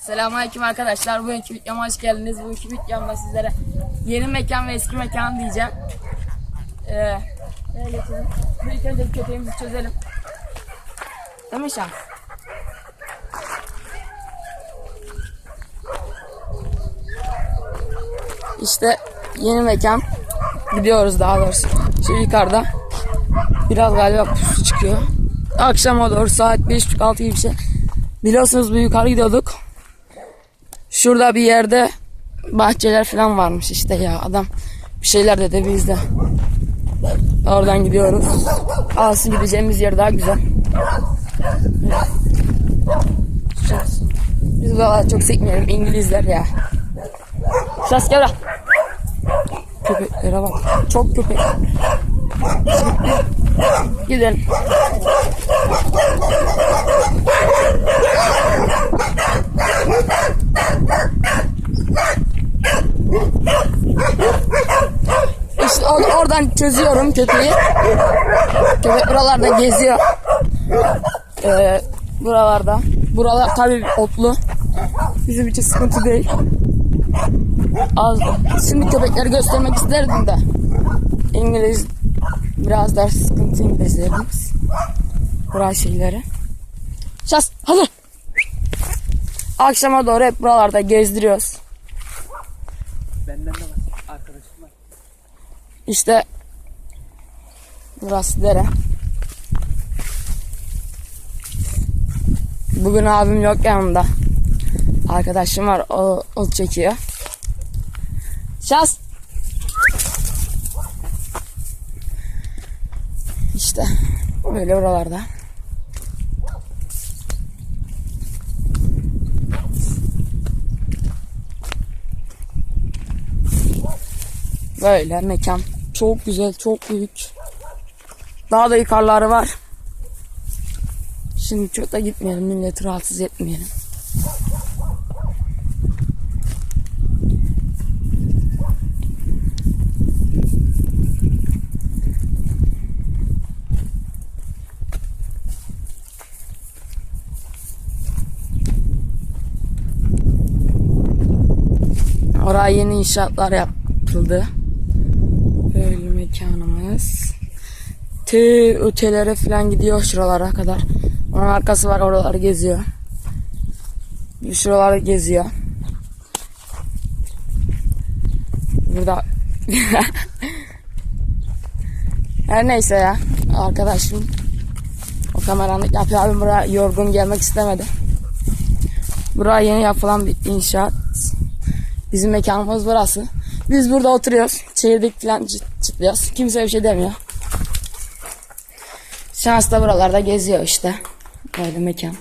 Selamünaleyküm arkadaşlar. Bugünkü videoma hoş geldiniz. Bugünkü videomda sizlere yeni mekan ve eski mekan diyeceğim. Ee, nereye geçelim? Önce bir köpeğimizi çözelim. Değil mi Şans? İşte yeni mekan. Gidiyoruz daha doğrusu. Şu yukarıda. Biraz galiba pusu çıkıyor. Akşama doğru saat 5.30-6 gibi bir şey. Biliyorsunuz bir yukarı gidiyorduk. Şurada bir yerde bahçeler falan varmış işte ya adam bir şeyler dedi biz de oradan gidiyoruz. Alsın gideceğimiz yer daha güzel. Biz valla çok sekmeyelim İngilizler ya. Şas gel lan. Köpeklere bak. Çok köpek. Gidelim. İşte or- oradan çözüyorum köpeği. Köpek buralarda geziyor. Ee, buralarda. Buralar tabii otlu. Bizim için sıkıntı değil. Az. Şimdi köpekleri göstermek isterdim de. İngiliz biraz daha sıkıntı İngilizlerimiz. Burası şeyleri. Şas hazır. Akşama doğru hep buralarda gezdiriyoruz. Benden de var. Arkadaşım var. İşte burası dere. Bugün abim yok yanımda. Arkadaşım var o, o çekiyor. Şans. İşte böyle buralarda. Böyle mekan. Çok güzel, çok büyük. Daha da yukarıları var. Şimdi çok da gitmeyelim, milleti rahatsız etmeyelim. Oraya yeni inşaatlar yapıldı. Böyle mekanımız. Te ötelere falan gidiyor şuralara kadar. Onun arkası var oraları geziyor. Şuraları geziyor. Burada her neyse ya arkadaşım o kameranı yapıyor abim buraya yorgun gelmek istemedi. Buraya yeni yapılan bir inşaat. Bizim mekanımız burası. Biz burada oturuyoruz. Çeyrek falan çıt- çıtlıyoruz. Kimse bir şey demiyor. Şans da buralarda geziyor işte. Böyle mekan.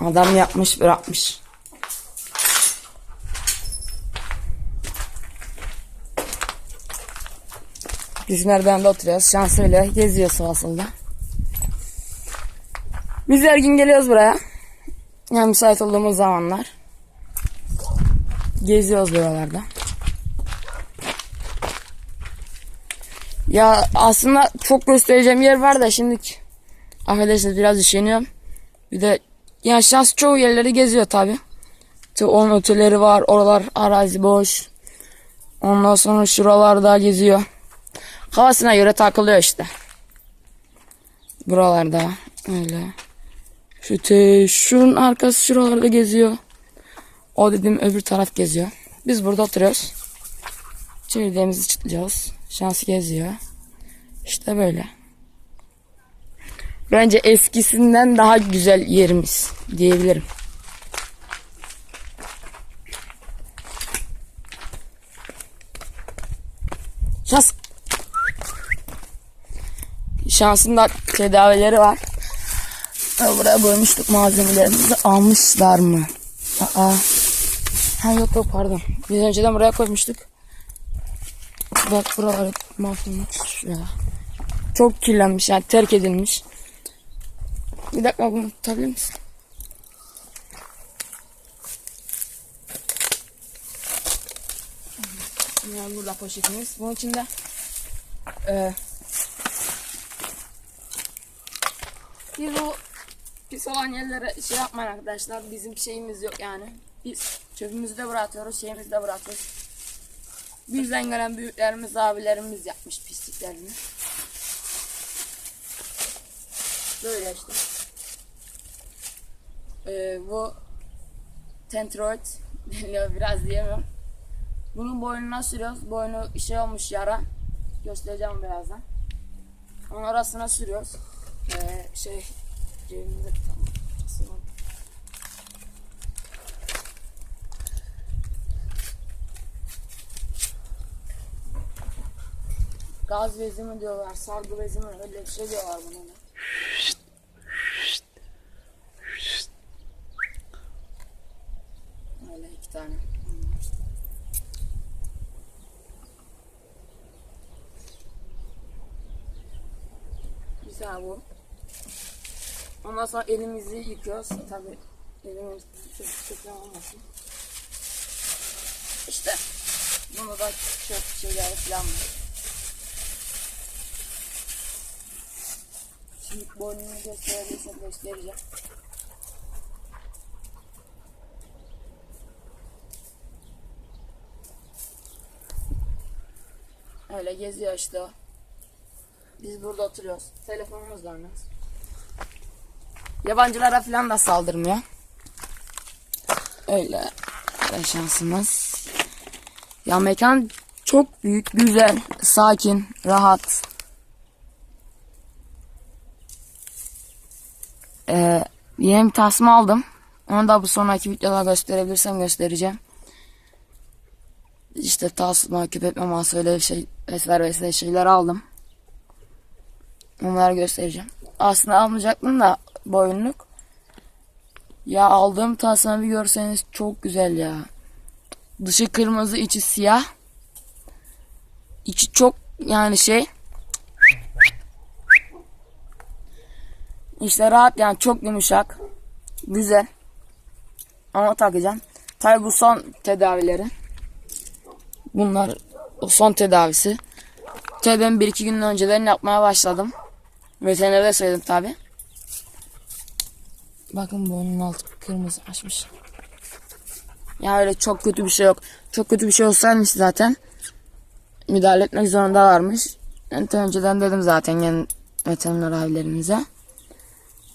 Adam yapmış bırakmış. Biz merdivende oturuyoruz. Şans öyle geziyor sağa solda. Biz her gün geliyoruz buraya. Yani müsait olduğumuz zamanlar. Geziyoruz buralarda. Ya aslında çok göstereceğim yer var da şimdi affedersiniz biraz üşeniyorum. Bir de yani şans çoğu yerleri geziyor tabi. Onun otelleri var. Oralar arazi boş. Ondan sonra şuralarda geziyor. Havasına göre takılıyor işte. Buralarda öyle. Şu te, şunun arkası şuralarda geziyor. O dediğim öbür taraf geziyor. Biz burada oturuyoruz. Çevirdiğimizi çıtlıyoruz. Şans geziyor. İşte böyle. Bence eskisinden daha güzel yerimiz diyebilirim. Şans. Şansın da tedavileri var. Buraya koymuştuk malzemelerimizi almışlar mı? Aa. Ha yok yok pardon. Biz önceden buraya koymuştuk. Bak buralar hep mahvolmuş ya. Çok kirlenmiş yani terk edilmiş. Bir dakika bunu tutabilir misin? Yani burada poşetimiz. Bunun içinde e, Siz o pis olan yerlere şey yapmayın arkadaşlar. Bizim şeyimiz yok yani. Biz çöpümüzü de bırakıyoruz, şeyimizi de bırakıyoruz. Bizden gelen büyüklerimiz, abilerimiz yapmış pisliklerini. Böyle işte. Ee, bu Tentroid deniliyor biraz diyemem. Bunun boynuna sürüyoruz. Boynu şey olmuş yara. Göstereceğim birazdan. Onun arasına sürüyoruz. Ee, şey cebimde tam asıyorum. Gaz bezi mi diyorlar, sargı bezi mi öyle bir şey diyorlar buna. da. Öyle iki tane. Güzel bu. Ondan sonra elimizi yıkıyoruz. Tabi elimiz kötü olmasın. İşte bunu da çok şeyler falan var. Şimdi boynunu gösterebilirsem göstereceğim. Öyle geziyor işte. Biz burada oturuyoruz. Telefonumuz da oynuyoruz. Yabancılara falan da saldırmıyor. Öyle. Öyle şansımız. Ya mekan çok büyük, güzel, sakin, rahat. Ee, yeni bir tasma aldım. Onu da bu sonraki videoda gösterebilirsem göstereceğim. İşte tasma, köpek maması öyle bir şey vesaire vesaire şeyler aldım. Onları göstereceğim. Aslında almayacaktım da boyunluk. Ya aldığım bir görseniz çok güzel ya. Dışı kırmızı, içi siyah. İçi çok yani şey. İşte rahat yani çok yumuşak. Güzel. Ama takacağım. Tabi bu son tedavileri. Bunlar son tedavisi. Tabi ben bir iki gün önceden yapmaya başladım. Veterinerde söyledim tabi. Bakın bunun altı kırmızı açmış. Ya öyle çok kötü bir şey yok. Çok kötü bir şey olsaymış zaten müdahale etmek zorundalarmış. De önceden dedim zaten yani veteriner abilerimize.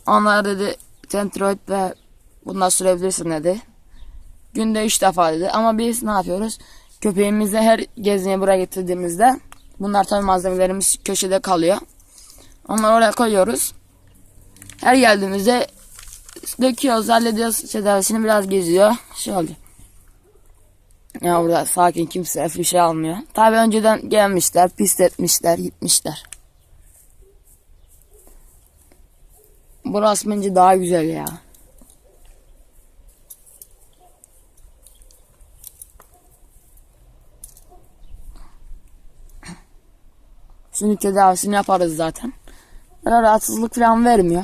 Onlar dedi tentroid ve bundan sürebilirsin dedi. Günde üç defa dedi. Ama biz ne yapıyoruz? Köpeğimizi her gezmeye buraya getirdiğimizde bunlar tabii malzemelerimiz köşede kalıyor. Onları oraya koyuyoruz. Her geldiğimizde döküyoruz, hallediyoruz tedavisini biraz geziyor. Şey oluyor. Ya burada sakin kimse bir şey almıyor. Tabii önceden gelmişler, pist etmişler, gitmişler. Burası bence daha güzel ya. Şimdi tedavisini yaparız zaten. Böyle rahatsızlık falan vermiyor.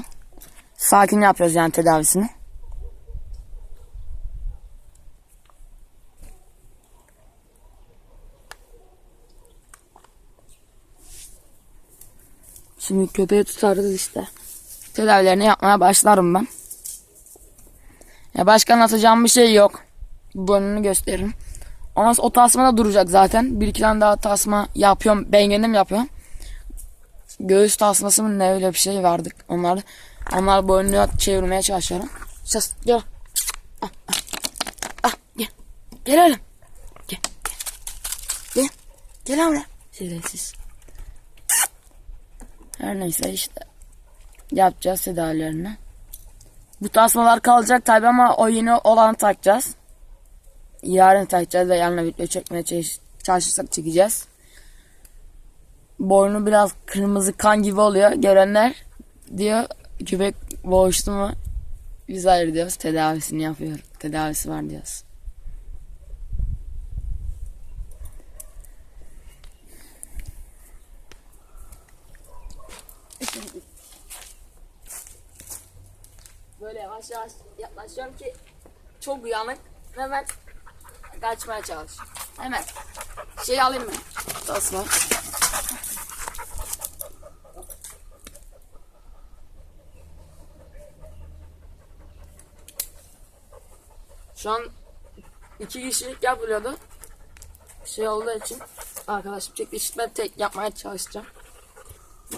Sakin yapıyoruz yani tedavisini. Şimdi köpeği tutarız işte. Tedavilerini yapmaya başlarım ben. Ya başka anlatacağım bir şey yok. Burnunu gösteririm. Ondan sonra o tasma da duracak zaten. Bir iki tane daha tasma yapıyorum. Ben kendim yapıyorum. Göğüs tasması mı ne öyle bir şey vardık. Onlar onlar boynunu çevirmeye çalışıyorum. Sus gel. Ah, ah. Ah, gel. Gel oğlum. Gel. Gel. Gel, gel oğlum. Her neyse işte. Yapacağız tedavilerini. Bu tasmalar kalacak tabi ama o yeni olanı takacağız. Yarın takacağız ve yarın video çekmeye çalış- çalışırsak çekeceğiz. Boynu biraz kırmızı kan gibi oluyor. Görenler diyor köpek boğuştu mu biz hayır diyoruz tedavisini yapıyor. Tedavisi var diyoruz. Böyle yavaş yavaş yaklaşıyorum ki çok uyanık. Hemen kaçmaya çalış. Hemen şey alayım mı? Tasma. Şu an iki kişilik yapılıyordu. Şey olduğu için arkadaşım çekti. İşte tek yapmaya çalışacağım.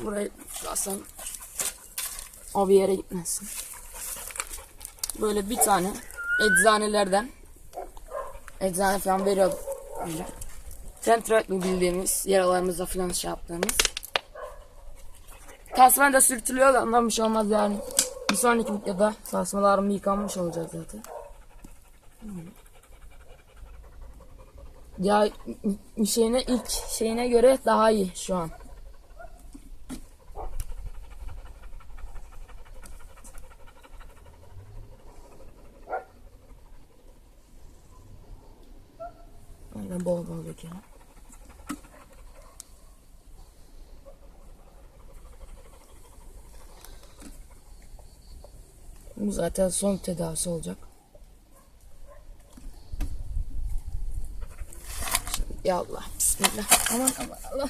Burayı basalım. O bir yere gitmesin. Böyle bir tane eczanelerden eczane falan veriyordu. Öyle. Centroid'lu bildiğimiz yaralarımıza falan şey yaptığımız. Tasman da sürtülüyor da ondan bir şey olmaz yani. Bir sonraki videoda tasmalarım yıkanmış olacak zaten. Ya şeyine ilk şeyine göre daha iyi şu an. Öyle bol bol dökelim. Bu zaten son tedavisi olacak. Şimdi, ya Allah, bismillah. Aman aman Allah.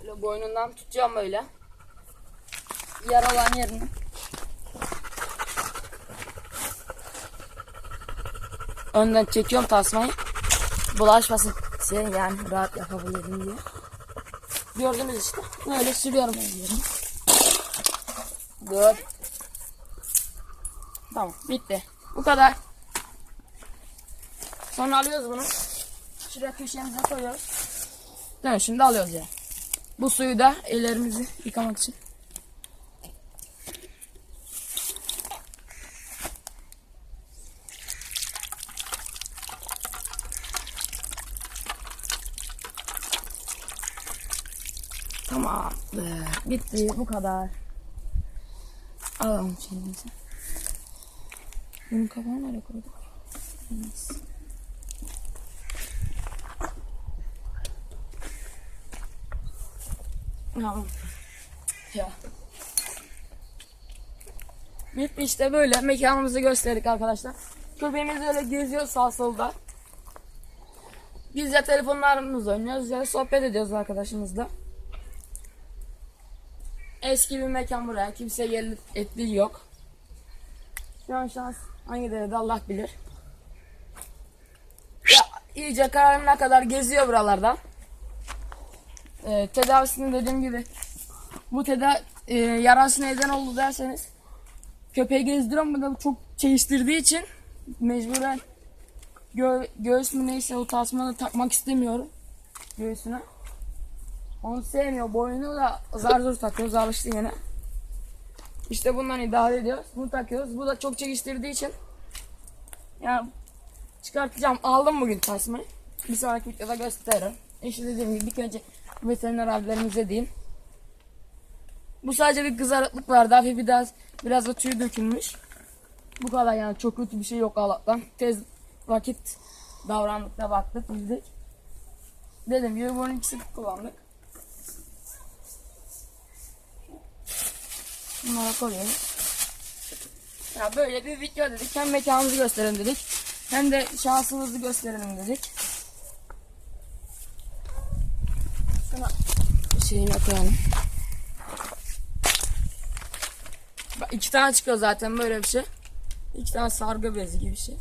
Böyle boynundan tutacağım böyle. Yara olan yerini. Önden çekiyorum tasmayı. Bulaşmasın şey yani rahat yapabilirim diye. Gördünüz işte. Böyle sürüyorum ben yerini. Dur. Tamam bitti. Bu kadar. Sonra alıyoruz bunu. Şuraya köşemize koyuyoruz. Tamam şimdi alıyoruz ya. Bu suyu da ellerimizi yıkamak için. Tamam. Bitti bu kadar. Alalım şeyimizi. Bunun kapağını nereye koyduk? Neyse. İşte böyle mekanımızı gösterdik arkadaşlar. Köpeğimiz öyle geziyor sağ solda. Biz ya telefonlarımızla oynuyoruz ya sohbet ediyoruz arkadaşımızla. Eski bir mekan buraya. Kimse gelip ettiği yok. Şu an şans hangi derede Allah bilir. Ya iyice kararına kadar geziyor buralarda. Ee, tedavisini dediğim gibi bu teda e, yarası neden oldu derseniz köpeği gezdiriyorum burada çok çeşittirdiği için mecburen gö göğüs mü neyse o tasmanı takmak istemiyorum göğsüne. Onu sevmiyor. Boynunu da zar zor takıyoruz. Alıştı yine. İşte bundan idare ediyoruz. Bunu takıyoruz. Bu da çok çekiştirdiği için yani çıkartacağım. Aldım bugün tasmayı. Bir sonraki videoda gösteririm. İşte dediğim gibi ilk önce veteriner abilerimize diyeyim. Bu sadece bir kızarıklık vardı. Hafif biraz, biraz da tüy dökülmüş. Bu kadar yani çok kötü bir şey yok Allah'tan. Tez vakit davrandık da baktık bildik. Dedim gibi bunun ikisini kullandık. Bunlara koyuyoruz. Ya böyle bir video dedik. Hem mekanımızı gösterelim dedik. Hem de şansımızı gösterelim dedik. Şuna şeyini koyalım. Bak iki tane çıkıyor zaten böyle bir şey. İki tane sargı bezi gibi bir şey.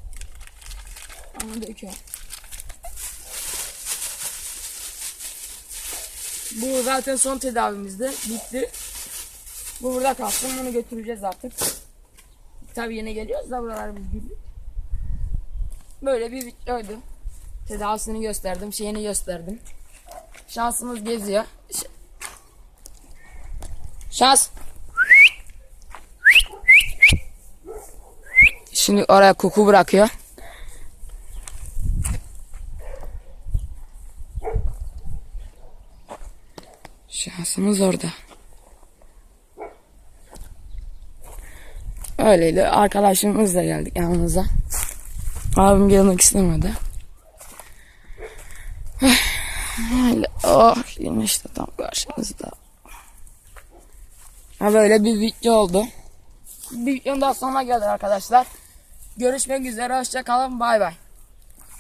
Onu döküyorum. Bu zaten son tedavimizde. Bitti. Bu burada kalsın. Bunu götüreceğiz artık. Tabii yine geliyoruz da buralar biz güldük. Böyle bir videoydu. Tedavisini gösterdim. Şeyini gösterdim. Şansımız geziyor. Şans. Şimdi oraya koku bırakıyor. Şansımız orada. Öyleydi. Arkadaşımızla geldik yanımıza. Abim gelmek istemedi. Öyle. Oh yine işte tam karşımızda. Ha böyle bir video oldu. Bir videonun daha sonuna geldik arkadaşlar. Görüşmek üzere. Hoşça kalın. Bay bay.